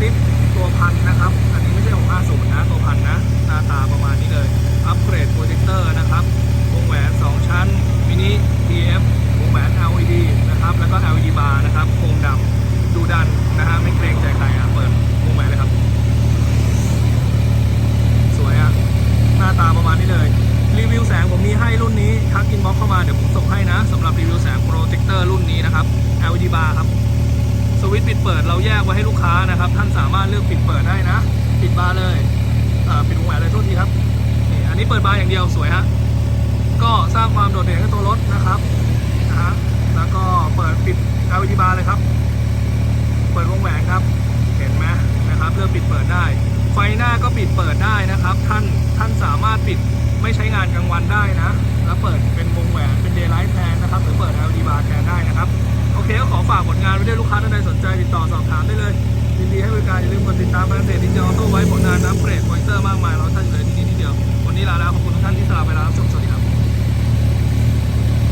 ซิปตัวพันนะครับ อันนี้ไม่ใช่650นะ ตัวพันนะ หน้าตาประมาณนี้เลย อัปเกรดโปรเจคเตอร์นะครับ วงแหวน 2 ชั้น มินิ TF วงแหวน LED นะครับ แล้วก็ LED bar นะครับ โคมดำดูดันนะฮะ ไม่เกรงใจใครอะ เปิดวงแหวนเลยครับ สวยอะ หน้าตาประมาณนี้เลย รีวิวแสงผมมีให้รุ่นนี้ทักอินบ็อกเข้ามา เดี๋ยวผมส่งให้นะสำหรับรีวิวแสงโปรเจคเตอร์รุ่นนี้นะครับ LED bar ครับสวิตช์ปิดเปิดเราแยกไว้ให้ลูกค้านะครับ เลยปิดวงแหวนเลยโทษทีครับนี่อันนี้เปิดบาร์อย่างเดียวสวยฮะก็สร้างความโดดเด่นให้ตัวรถนะครับนะฮะแล้วก็เปิดปิด LED bar เลยครับ เปิดวงแหวนครับ เห็นไหมนะครับเลือกปิดเปิดได้ ไฟหน้าก็ปิดเปิดได้นะครับ ท่านท่านสามารถปิดไม่ใช้งานกลางวันได้นะ แล้วเปิดเป็นวง การอย่าลืมกดติดตามแฟนเพจดิจิทัลโต้ไว้ผลงานน้ำเกรดโปรเจคเตอร์มากมายเราท่านอยู่เลยที่นี่